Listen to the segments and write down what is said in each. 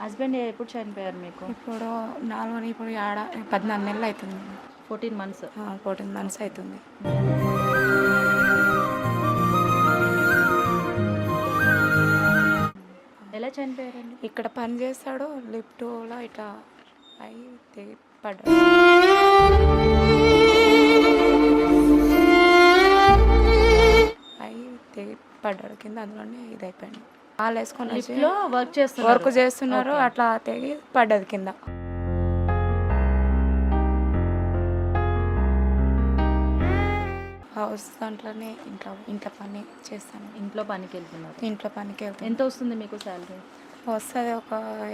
Husband ఎప్పుడు చనిపోయారు మీకు? ఇప్పుడు నాలుగు ఇప్పుడు ఆడ పద్నాలుగు నెలలు అవుతుంది. Fourteen months. ఫోర్టీన్ మంత్స్ అవుతుంది. ఎలా చనిపోయారండి? ఇక్కడ పని చేస్తాడు లిఫ్ట్లో ఇట్లా అయి పడ్డాడు అయి పడ్డాడు కింద అందులోనే ఇది అయిపోయింది. వాళ్ళు వేసుకొని వచ్చి లిఫ్ట్లో వర్క్ చేస్తున్నారు. వర్క్ చేస్తున్నారు. అట్లా తెగి పడ్డది కింద. హౌస్ దాంట్లోనే ఇంట్లో ఇంట్లో పని చేస్తాను. ఇంట్లో పనికి వెళ్తున్నారు. ఇంట్లో పనికి వెళ్తాను ఎంత వస్తుంది మీకు శాలరీ వస్తుంది ఒక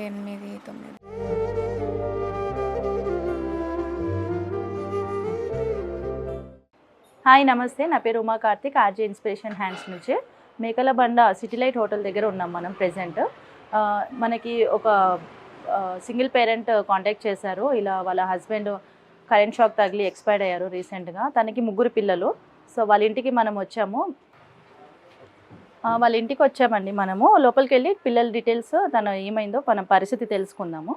ఎనిమిది తొమ్మిది. హాయ్ నమస్తే. నా పేరు Uma Karthik RJ inspiration hands నుంచి. మేకల బండ సిటీ లైట్ హోటల్ దగ్గర ఉన్నాం మనం ప్రెసెంట్. మనకి ఒక సింగిల్ పేరెంట్ కాంటాక్ట్ చేశారు. ఇలా వాళ్ళ హస్బెండ్ కరెంట్ షాక్ తగిలి ఎక్స్పైర్డ్ అయ్యారు రీసెంట్గా. తనకి ముగ్గురు పిల్లలు. సో వాళ్ళ ఇంటికి మనం వచ్చాము. వాళ్ళ ఇంటికి వచ్చామండి మనము. లోపలికి వెళ్ళి పిల్లల డీటెయిల్స్ తన ఏమైందో మన పరిస్థితి తెలుసుకుందాము.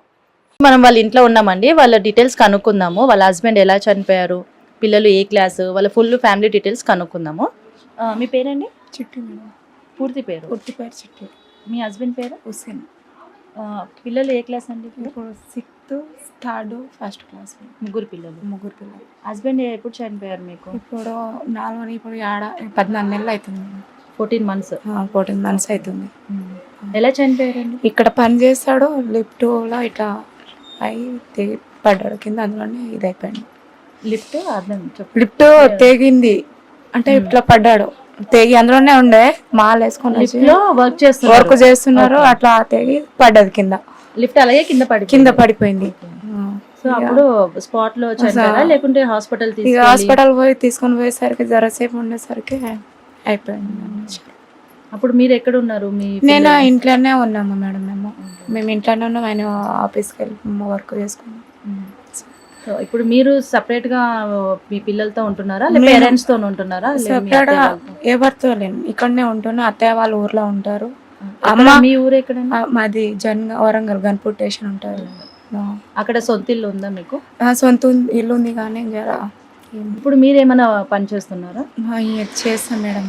మనం వాళ్ళ ఇంట్లో ఉన్నామండి. వాళ్ళ డీటెయిల్స్ కనుక్కుందాము. వాళ్ళ హస్బెండ్ ఎలా చనిపోయారు పిల్లలు ఏ క్లాసు వాళ్ళ ఫుల్ ఫ్యామిలీ డీటెయిల్స్ కనుక్కుందాము. మీ పేరండి? చిట్టి మేడం. పూర్తి పేరు? పుట్టి పేరు చిట్టి. మీ హస్బెండ్ పేరు? హుసేన్ పిల్లలు ఏ క్లాస్ అండి ఇప్పుడు? సిక్స్త్ థర్డ్ ఫస్ట్ క్లాస్ ముగ్గురు పిల్లలు. ముగ్గురు పిల్లలు. హస్బెండ్ ఎప్పుడు చనిపోయారు మీకు? ఇప్పుడు నాలుగు ఇప్పుడు ఆడ పద్నాలుగు నెలలు అవుతుంది ఫోర్టీన్ మంత్స్. ఫోర్టీన్ మంత్స్ అవుతుంది. ఎలా చనిపోయారండి? ఇక్కడ పని చేస్తాడు లిఫ్ట్లో ఇట్లా అయి పడ్డాడు కింద అందులోనే ఇది అయిపోయింది. లిఫ్ట్ అర్థం లిఫ్ట్ తెగింది. అంటే ఇట్లా పడ్డాడు. తెగి అందులోనే ఉండే మాల వేసుకొని వర్క్ చేస్తున్నారు. వర్క్ చేస్తున్నారు అట్లా తెగి పడ్డది కింద. లిఫ్ట్ అలాగే కింద పడి కింద పడిపోయింది. సో అప్పుడు స్పాట్లో చనిపోయారా లేకుంటే హాస్పిటల్ ఇక తీసుకు హాస్పిటల్ పోయి తీసుకొని పోయేసరికి జరసేపు ఉండేసరికి అయిపోయింది. అప్పుడు మీరు ఎక్కడ ఉన్నారు? మీ నేను ఇంట్లోనే ఉన్నాము మేడం మేము. మేము ఇంట్లోనే ఉన్నాం ఆయన ఆఫీస్కి వెళ్ళి వర్క్ చేసుకున్నాం. సో ఇప్పుడు మీరు సపరేట్గా మీ పిల్లలతో ఉంటున్నారా? లేదా పేరెంట్స్తో ఉంటున్నారా? సెపరేట్ వాళ్ళతో? ఎవరితో లేను. ఇక్కడనే ఉంటున్నా. అత్తయ్య వాళ్ళ ఊర్లో ఉంటారు. ఎక్కడ? అమ్మ మీ ఊరు ఎక్కడండి? ఆ, మాది జన్ వరంగల్ గన్పూర్ స్టేషన్ ఉంటుంది ఆ. అక్కడ సొంత ఇల్లు ఉందా మీకు? సొంత ఇల్లు ఉంది కానీ ఇప్పుడు మీరు ఏమైనా పని చేస్తున్నారా? ఆ, ఇది చేస్తాం మేడం.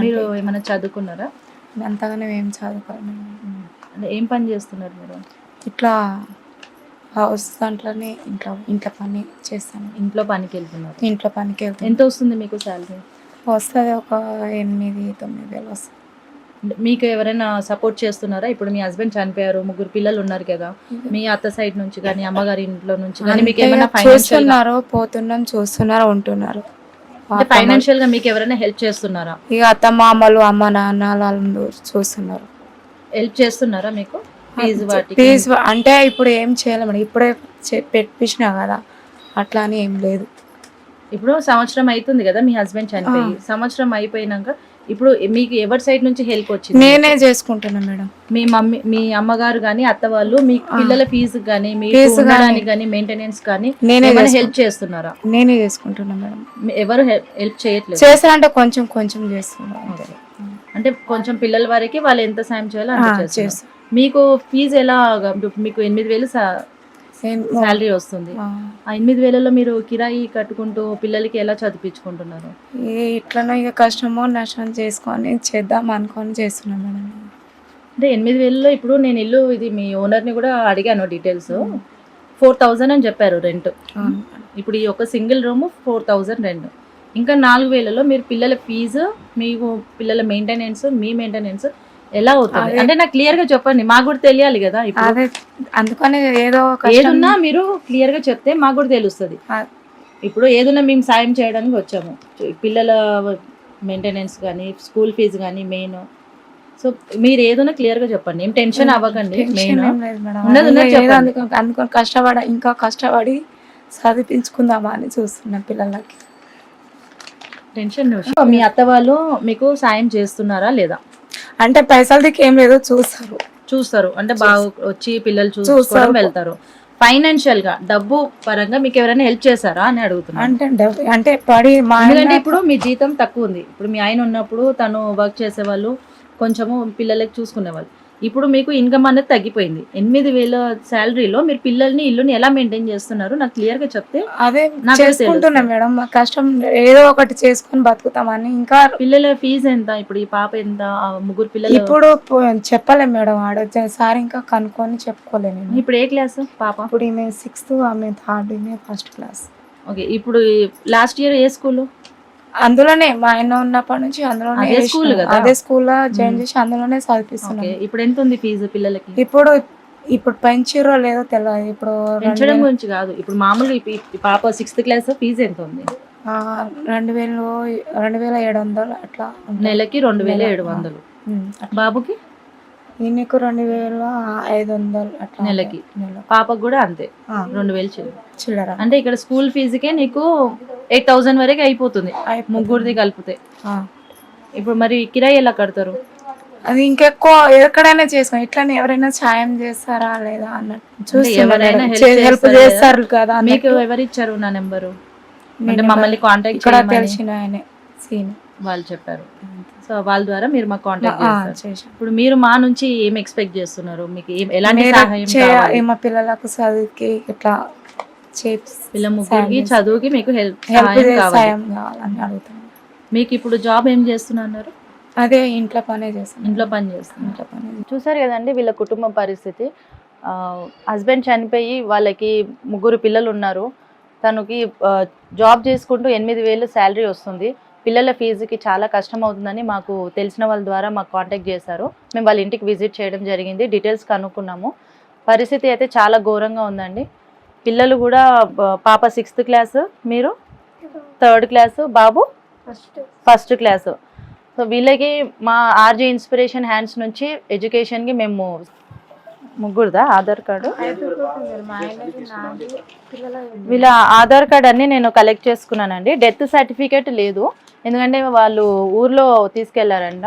మీరు ఏమైనా చదువుకున్నారా? అంతగానే ఏం చదువుకోవాలి ఏం పని చేస్తున్నారు మీరు? ఇట్లా హౌస్ దాంట్లోనే ఇంట్లో ఇంట్లో పని చేస్తాను. ఇంట్లో పనికి వెళ్తున్నారు. ఇంట్లో పనికి వెళ్తాను ఎంత వస్తుంది మీకు శాలరీ? వస్తుంది ఒక ఎనిమిది తొమ్మిది వేలు వస్తుంది. మీకు ఎవరైనా సపోర్ట్ చేస్తున్నారా? ఇప్పుడు మీ హస్బెండ్ చనిపోయారు ముగ్గురు పిల్లలు ఉన్నారు కదా. మీ అత్త సైడ్ నుంచి కానీ అమ్మగారి ఇంట్లో నుంచి కానీ మీకు ఏమైనా చూస్తున్నారు పోతున్నాం చూస్తున్నారు ఉంటున్నారు. ఫైనాన్షియల్గా మీకు ఎవరైనా హెల్ప్ చేస్తున్నారా? ఇక అత్త మామలు అమ్మ నాన్న వాళ్ళు చూస్తున్నారు. హెల్ప్ చేస్తున్నారా మీకు? ఫీజు అంటే ఇప్పుడు ఏం చేయాలి మేడం ఇప్పుడే పెట్టించినా కదా. అట్లా అని ఏం లేదు. ఇప్పుడు సంవత్సరం అవుతుంది కదా మీ హస్బెండ్ చనిపోయి. సంవత్సరం అయిపోయినాక ఇప్పుడు మీకు ఎవరి సైడ్ నుంచి హెల్ప్ వచ్చింది? నేనే చేసుకుంటున్నా మేడం. మీ మమ్మీ మీ అమ్మగారు కానీ అత్త వాళ్ళు మీ పిల్లల ఫీజు కానీ మీ ఫీజు ఉండడానికి కానీ మెయింటెనెన్స్ కానీ నేనే హెల్ప్ చేస్తున్నారా? నేనే చేసుకుంటున్నా మేడం. ఎవరు హెల్ప్ చేయట్లేదు? చేస్తా అంటే కొంచెం కొంచెం చేస్తున్నా. అంటే కొంచెం పిల్లల వరకు వాళ్ళు ఎంత సాయం చేయాలో అంత ఆ, చేస్తున్నారు. చేస్తా. మీకు ఫీజు ఎలా మీకు ఎనిమిది వేలు శాలరీ వస్తుంది. ఆ, ఎనిమిది వేలలో మీరు కిరాయి కట్టుకుంటూ పిల్లలకి ఎలా చదివించుకుంటున్నారు? ఇట్లనో ఇక కష్టమో నష్టం చేసుకొని చేద్దాం అనుకొని చేస్తున్నా మేడం. అంటే ఎనిమిది వేలలో ఇప్పుడు నేను ఇల్లు ఇది మీ ఓనర్ని కూడా అడిగాను డీటెయిల్స్. ఫోర్ థౌజండ్ అని చెప్పారు రెంట్. ఇప్పుడు ఈ ఒక single room four thousand rent. ఇంకా నాలుగు వేలలో మీరు పిల్లల ఫీజు మీకు పిల్లల మెయింటెనెన్స్ మీ మెయింటెనెన్స్ ఎలా అవుతుంది. అంటే నాకు క్లియర్గా చెప్పండి మాకు కూడా తెలియాలి కదా అదే అందుకని ఏదో ఏదున్నా మీరు క్లియర్గా చెప్తే మాకు కూడా తెలుస్తుంది. ఇప్పుడు ఏదైనా మేము సాయం చేయడానికి వచ్చాము. పిల్లల మెయింటెనెన్స్ కానీ స్కూల్ ఫీజు కానీ మెయిన్ సో మీరు ఏదైనా క్లియర్గా చెప్పండి. ఏం టెన్షన్ అవ్వకండి అందుకని కష్టపడ ఇంకా కష్టపడి చదివించుకుందామా అని చూస్తున్నా పిల్లలకి. టెన్షన్ మీ అత్త వాళ్ళు మీకు సాయం చేస్తున్నారా లేదా? అంటే పైసలు దిక్కు ఏం లేదు చూస్తారు. చూస్తారు. అంటే బాగా వచ్చి పిల్లలు చూసుకోవడం. వెళ్తారు. ఫైనాన్షియల్గా డబ్బు పరంగా మీకు ఎవరైనా హెల్ప్ చేశారా అని అడుగుతున్నాను. అంటే పడి ఎందుకంటే ఇప్పుడు మీ జీతం తక్కువ ఉంది. ఇప్పుడు మీ ఆయన ఉన్నప్పుడు తను వర్క్ చేసేవాళ్ళు కొంచెము పిల్లలకి చూసుకునేవాళ్ళు. ఇప్పుడు మీకు ఇన్కమ్ అనేది తగ్గిపోయింది. ఎనిమిది వేల శాలరీలో మీరు పిల్లల్ని ఇల్లుని ఎలా మెయింటైన్ చేస్తున్నారు? నాకు క్లియర్గా చెప్తే అదే చేసుకుంటున్నాం. మేడం. కష్టం ఏదో ఒకటి చేసుకొని బతుకుతామని ఇంకా పిల్లల ఫీజు ఎంత? ఇప్పుడు ఈ పాప ఎంత? ముగ్గురు పిల్లలు ఇప్పుడు చెప్పలేం మేడం ఆడ సార్ ఇంకా కనుక్కొని చెప్పుకోలేను నేను. ఇప్పుడు ఏ క్లాస్ పాప? ఇప్పుడు ఈమె సిక్స్త్ ఆమె థర్డ్ ఈమె ఫస్ట్ క్లాస్ ఓకే ఇప్పుడు లాస్ట్ ఇయర్ ఏ స్కూల్ అందులోనే మా ఆయన ఉన్నప్పటి నుంచి అందులోనే అదే కదా? అదే స్కూల్లో జాయిన్ మ్మ్. చేసి అందులోనే చదివిస్తున్నాం ఓకే ఇప్పుడు ఎంత ఉంది ఫీజు పిల్లలకి ఇప్పుడు ఇప్పుడు పెంచిరో లేదో తెలియదు ఇప్పుడు రెండు పెంచడం వేలు- గురించి కాదు ఇప్పుడు మామూలుగా ఈ- ఈ పాప సిక్స్త్ క్లాస్ ఫీజు ఎంత ఉంది ఆ, రెండు వేలు రెండు వేల ఏడు వందలు అట్లా ఉంటుంది. నెలకి రెండు వేల నెల, ఏడు. వందలు. అట్లా. బాబుకి ఈయనకు రెండు వేల ఐదు వందలు అట్లా నెలకి. ఉంటుంది. నెల పాపకు కూడా అంతే ఆ, రెండు వేలు చిల్లర చిల్లర. అంటే ఇక్కడ స్కూల్ ఫీజుకే నీకు ఎయిట్ థౌసండ్ వరకు అయిపోతుంది. ముగ్గురిది కలిపితే. ఇప్పుడు మరి కిరాయి ఎలా కడతారు? అది ఇంకెక్కువ ఎక్కడైనా చేసుకో. ఇట్లానే ఎవరైనా సాయం చేస్తారా లేదా అన్నట్టు. ఎవరైనా హెల్ప్ చేస్తారు కదా. మీకు ఎవరు ఇచ్చారు నా నెంబరు? అంటే మమ్మల్ని కాంటాక్ట్ ఇక్కడ తెలిసిన ఆయనే సీన్. వాళ్ళు చెప్పారు. సో వాళ్ళ ద్వారా మీరు మాకు కాంటాక్ట్ చేసాం ఇప్పుడు మీరు మా నుంచి ఏం ఎక్స్పెక్ట్ చేస్తున్నారు? మీకు ఎలాంటి సహాయం? మా పిల్లలకు చదువుకి ఇట్లా ముగ్గురికి చదువుకి మీకు హెల్ప్ సాయం కావాలని అడుగుతాను మీకు ఇప్పుడు జాబ్ ఏం చేస్తున్నారు? అదే ఇంట్లో పనే చేస్తాను ఇంట్లో పని చేస్తున్నారు ఇంట్లో పనే చూసారు కదండి వీళ్ళ కుటుంబ పరిస్థితి. హస్బెండ్ చనిపోయి వాళ్ళకి ముగ్గురు పిల్లలు ఉన్నారు. తనకి జాబ్ చేసుకుంటూ ఎనిమిది వేలు శాలరీ వస్తుంది. పిల్లల ఫీజుకి చాలా కష్టం అవుతుందని మాకు తెలిసిన వాళ్ళ ద్వారా మాకు కాంటాక్ట్ చేశారు. మేము వాళ్ళ ఇంటికి విజిట్ చేయడం జరిగింది. డీటెయిల్స్ కనుక్కున్నాము. పరిస్థితి అయితే చాలా ఘోరంగా ఉందండి. పిల్లలు కూడా పాప సిక్స్త్ క్లాసు మీరు? Third class. బాబు? ఫస్ట్. క్లాసు. సో వీళ్ళకి మా ఆర్జే ఇన్స్పిరేషన్ హ్యాండ్స్ నుంచి ఎడ్యుకేషన్కి మేము ముగ్గురుదా? ఆధార్ కార్డు? వీళ్ళ ఆధార్ కార్డ్ అన్ని నేను కలెక్ట్ చేసుకున్నానండి. డెత్ సర్టిఫికేట్ లేదు. ఎందుకంటే వాళ్ళు ఊర్లో తీసుకెళ్ళారంట.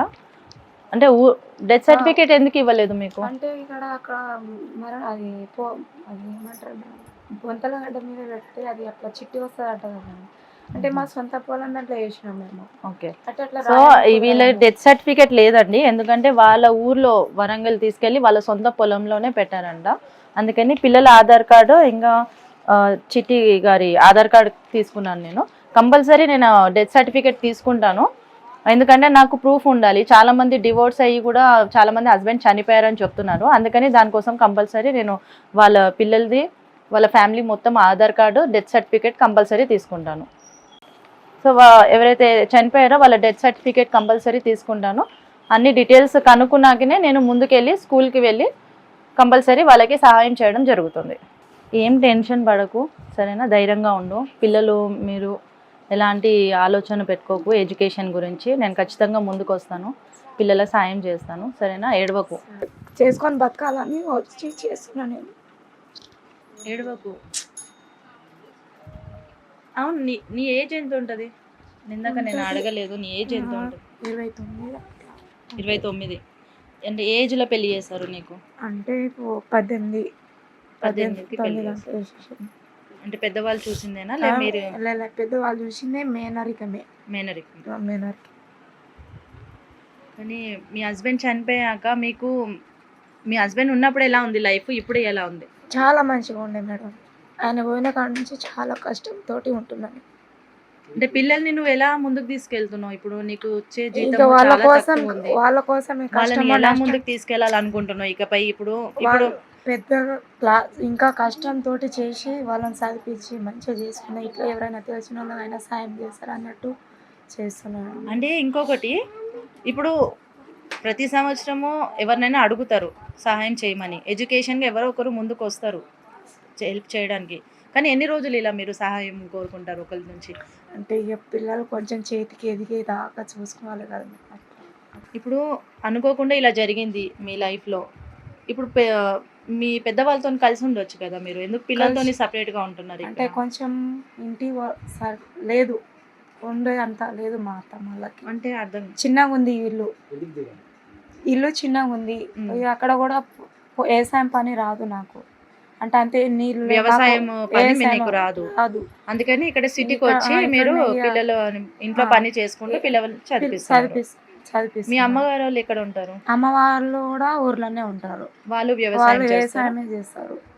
అంటే ఊ డెత్ సర్టిఫికేట్ ఎందుకు ఇవ్వలేదు మీకు? అంటే ఇక్కడ అక్కడ బొంతల గడ్డ మీద పెడితే అది అట్లా చిట్టి వస్తుంది అంట కదా అంటే మా సొంత పొలం దాంట్లో వేసినాం మేము. ఓకే. సో వీళ్ళ. డెత్ సర్టిఫికేట్ లేదండి. ఎందుకంటే వాళ్ళ ఊర్లో వరంగల్ తీసుకెళ్ళి వాళ్ళ సొంత పొలంలోనే పెట్టారంట. అందుకని పిల్లల ఆధార్ కార్డు ఇంకా చిట్టి గారి ఆధార్ కార్డు తీసుకున్నాను నేను. కంపల్సరీ నేను డెత్ సర్టిఫికేట్ తీసుకుంటాను. ఎందుకంటే నాకు ప్రూఫ్ ఉండాలి. చాలా మంది డివోర్స్ అయ్యి కూడా చాలా మంది హస్బెండ్ చనిపోయారని చెప్తున్నారు. అందుకని దానికోసం కంపల్సరీ నేను వాళ్ళ పిల్లలది వాళ్ళ ఫ్యామిలీ మొత్తం Aadhaar card death certificate compulsory తీసుకుంటాను. సో వా- ఎవరైతే చనిపోయారో వాళ్ళ డెత్ సర్టిఫికేట్ కంపల్సరీ తీసుకుంటాను. అన్ని డీటెయిల్స్ కనుక్కున్నాకనే నేను ముందుకెళ్ళి స్కూల్కి వెళ్ళి కంపల్సరీ వాళ్ళకి సహాయం చేయడం జరుగుతుంది. ఏం టెన్షన్ పడకు. సరేనా? ధైర్యంగా ఉండు. పిల్లలు మీరు ఎలాంటి ఆలోచన పెట్టుకోకు. ఎడ్యుకేషన్ గురించి నేను ఖచ్చితంగా ముందుకు వస్తాను పిల్లల సాయం చేస్తాను. సరేనా? ఏడవకు. చేసుకొని బతకాలని వచ్చి చేస్తున్నాను నేను. ఏడవకు. అవును నీ నీ ఏజ్ ఎంత ఉంటుంది నిందాక నేను అడగలేదు నీ ఏజ్ ఎంత ఉంటుంది? ఇరవై తొమ్మిది ఇరవై తొమ్మిది. అంటే ఏజ్లో పెళ్ళి చేశారు నీకు? అంటే పద్దెనిమిది. పద్దెనిమిదికి పెళ్ళి వేసేసాను. అంటే పెద్దవాళ్ళు చూసిందేనా? లేదా మీరు లే, లే, పెద్ద వాళ్ళు చూసిందే మేనరికమే. మేనరిక్ మేనరిక. కానీ మీ హస్బెండ్ చనిపోయాక మీకు మీ హస్బెండ్ ఉన్నప్పుడు ఎలా ఉంది లైఫ్? ఇప్పుడు ఎలా ఉంది? చాలా మంచిగా ఉండే మేడం. ఆయన పోయిన కాడ నుంచి చాలా కష్టంతో ఉంటున్నాను అంటే పిల్లల్ని నువ్వు ఎలా ముందుకు తీసుకెళ్తున్నావు? ఇప్పుడు నీకు వచ్చే జీతం ఇంకా వాళ్ళ కోసం వాళ్ళ కోసమే వాళ్ళని కష్టమో ఎలా ముందుకు తీసుకెళ్ళాలనుకుంటున్నావు ఇకపై ఇప్పుడు ఇప్పుడు వాళ్ళు పెద్దగా క్లా ఇంకా కష్టంతో చేసి వాళ్ళని చదివించి మంచిగా చేసుకున్నా ఇట్లా ఎవరైనా తెలిసిన వాళ్ళైనా సాయం చేస్తారు అన్నట్టు చేస్తున్నాను అంటే ఇంకొకటి ఇప్పుడు ప్రతి సంవత్సరము ఎవరినైనా అడుగుతారు. సహాయం చేయమని. ఎడ్యుకేషన్గా ఎవరో ఒకరు ముందుకు వస్తారు హెల్ప్ చేయడానికి. కానీ ఎన్ని రోజులు ఇలా మీరు సహాయం కోరుకుంటారు ఒకరి నుంచి? అంటే ఇక పిల్లలు కొంచెం చేతికి ఎదిగేదాకా చూసుకోవాలి కదా. ఇప్పుడు అనుకోకుండా ఇలా జరిగింది మీ లైఫ్లో. ఇప్పుడు పె- మీ పెద్దవాళ్ళతో కలిసి ఉండొచ్చు కదా మీరు? ఎందుకు పిల్లలతో సపరేట్గా ఉంటున్నారు అంటే? కొంచెం ఇంటి లేదు. ఉండే అంత లేదు మా అత్త వాళ్ళకి. అంటే అర్థం చిన్నగా ఉంది ఈ ఇల్లు చిన్నగా ఉంది. అక్కడ కూడా వ్యవసాయం పని రాదు నాకు. అంటే అంతే నీళ్ళు వ్యవసాయం మీకు రాదు. అందుకని ఇక్కడ సిటీకి ఇక్కడ- వచ్చి ఇక్కడ మీరు పిల్లలు ఇంట్లో. పని చేసుకుంటూ పిల్లలు చదివిస్తున్నారు చదివిస్ మీ అమ్మగారు వాళ్ళు ఎక్కడ ఉంటారు? అమ్మ వాళ్ళు కూడా ఊర్లోనే ఉంటారు. వాళ్ళు వ్యవసాయం వ్యవసాయమే చేస్తారు.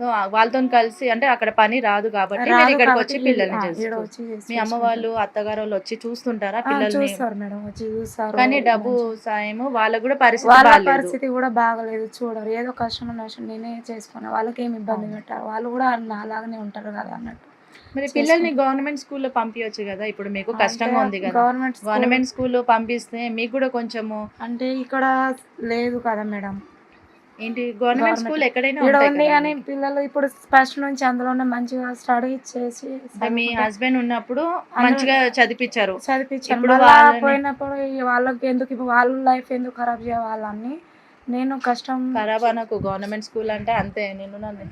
సో వాళ్ళతో కలిసి అంటే అక్కడ పని రాదు కాబట్టి రాదు ఇక్కడికి వచ్చి పిల్లల్ని ఆ, ఈడ చేస్తారు వచ్చి చేసి మీ అమ్మ వాళ్ళు అత్తగారు వాళ్ళు వచ్చి చూస్తుంటారా ఆ, పిల్లల్ని? చూస్తారు మేడం వచ్చి చూస్తారు. కానీ డబ్బు సాయము వాళ్ళకు కూడా పరిస్థితి పరిస్థితి కూడా బాగలేదు చూడరు. ఏదో కష్టం నష్టం నేనే చేసుకున్నా. వాళ్ళకి ఏమి ఇబ్బంది. పెట్టారు. వాళ్ళు కూడా అలాగనే ఉంటారు కదా అన్నట్టు. మరి పిల్లల్ని గవర్నమెంట్ స్కూల్లో పంపించవచ్చు కదా? ఇప్పుడు మీకు కష్టంగా ఉంది కదా. గవర్నమెంట్ గవర్నమెంట్ స్కూల్లో పంపిస్తే మీకు కూడా కొంచెము అంటే ఇక్కడ లేదు కదా మేడం. ఏంటి గవర్నమెంట్ స్కూల్ ఎక్కడైనా ఇక్కడ ఉంది కానీ. పిల్లలు ఇప్పుడు ఫస్ట్ నుంచి అందులోనే మంచిగా స్టడీ చేసి మీ హస్బెండ్ ఉన్నప్పుడు మంచిగా చదివించారు చదివించాను ఇప్పుడు పోయినప్పుడు వాళ్ళకి ఎందుకు వాళ్ళ లైఫ్ ఎందుకు ఖరాబ్ చేయాలని నేను కష్టం ఖరాబ్ అనకు గవర్నమెంట్ స్కూల్ అంటే అంతే నిన్ను నన్ను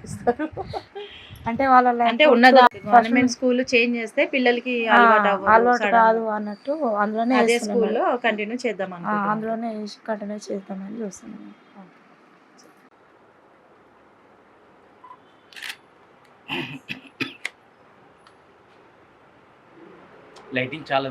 అంటే వాళ్ళ అంటే ఉన్నదా? గవర్నమెంట్ స్కూల్ చేంజ్ చేస్తే పిల్లలకి అలవాటు. కాదు అన్నట్టు అందులోనే అదే స్కూల్లో కంటిన్యూ చేద్దాం అందులోనే కంటిన్యూ చేద్దామని చూస్తున్నాం లైటింగ్ చాలా